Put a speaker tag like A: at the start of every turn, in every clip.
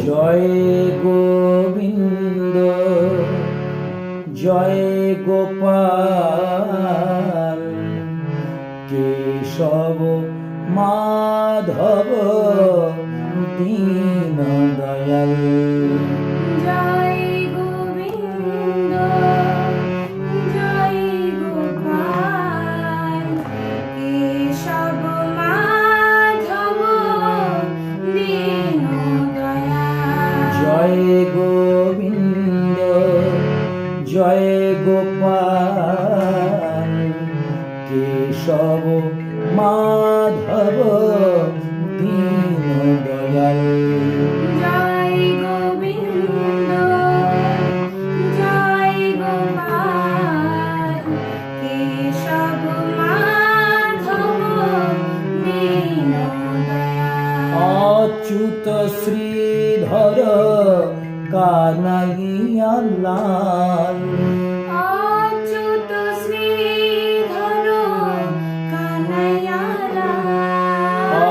A: জয় গোবিন্দ জয় গোপাল কেশব মাধব দীন দয়াল
B: গোবিন্দ জয় গোপাল। কেশব মাধব দীন দয়াল
A: জয় গোবিন্দ দীন দয়াল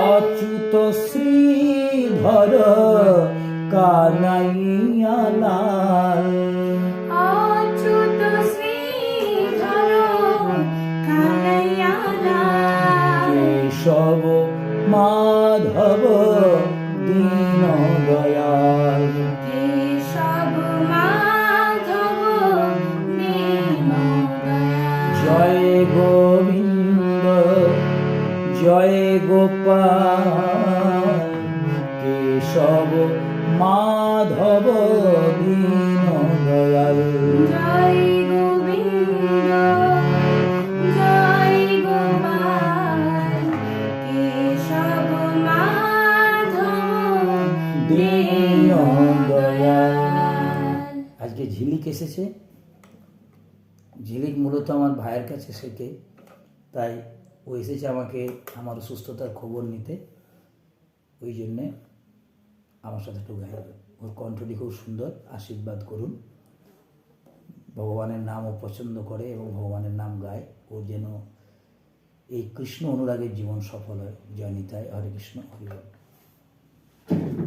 A: অচ্যুত শ্রীধর কানাইয়া লাল
B: অচ্যুত শ্রীধর কানাইয়া
A: লাল কেশব মাধব জয় গোপাল কেশব মাধব দীন দয়াল।
B: জয়
A: আজকে ঝিলিক এসেছে। ঝিলিক মূলত আমার ভাইয়ের কাছে শেখে তাই ও এসেছে আমাকে আমার সুস্থতার খবর নিতে। ওই জন্যে আমার সাথে একটু গাইবে ওর কণ্ঠটি খুব সুন্দর, আশীর্বাদ করুন। ভগবানের নামও পছন্দ করে এবং ভগবানের নাম গায়। ওর যেন এই কৃষ্ণ অনুরাগের জীবন সফল হয়। জয় নিতাই। হরে কৃষ্ণ। হরি বল।